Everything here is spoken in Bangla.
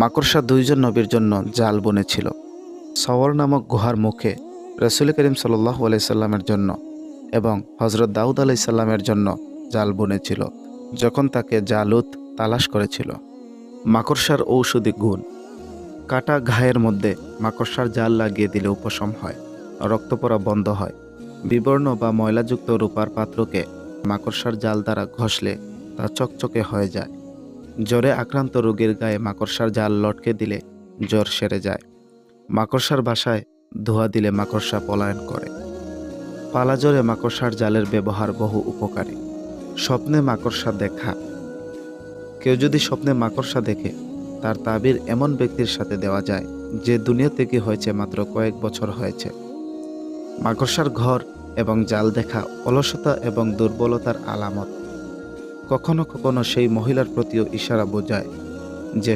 মাকড়সা দুইজন নবীর জন্য জাল বুনেছিল। সওয়ার নামক গুহার মুখে রসুল করিম সাল্লাহ আলাইসাল্লামের জন্য এবং হজরত দাউদ আলাইসাল্লামের জন্য জাল বুনেছিল, যখন তাকে জালুত তালাশ করেছিল। মাকড়সার ঔষধি গুণ, কাটা ঘায়ের মধ্যে মাকড়সার জাল লাগিয়ে দিলে উপশম হয়, রক্ত পড়া বন্ধ হয়। বিবর্ণ বা ময়লাযুক্ত রূপার পাত্রকে মাকড়সার জাল দ্বারা ঘষলে তা চকচকে হয়ে যায়। জ্বরে আক্রান্ত রোগীর গায়ে মাকড়সার জাল লটকে দিলে জ্বর সেরে যায়। মাকড়সার বাসায় ধোয়া দিলে মাকড়সা পলায়ন করে। পালা জ্বরে মাকড়সার জালের ব্যবহার বহু উপকারী। স্বপ্নে মাকড়সা দেখা। কেউ যদি স্বপ্নে মাকড়সা দেখে, তার তাবির এমন ব্যক্তির সাথে দেওয়া যায়, যে দুনিয়া থেকে হয়েছে মাত্র কয়েক বছর হয়েছে। মাকড়সার ঘর এবং জাল দেখা অলসতা এবং দুর্বলতার আলামত। কখনো কখনো সেই মহিলার প্রতিও ইশারা বোঝায় যে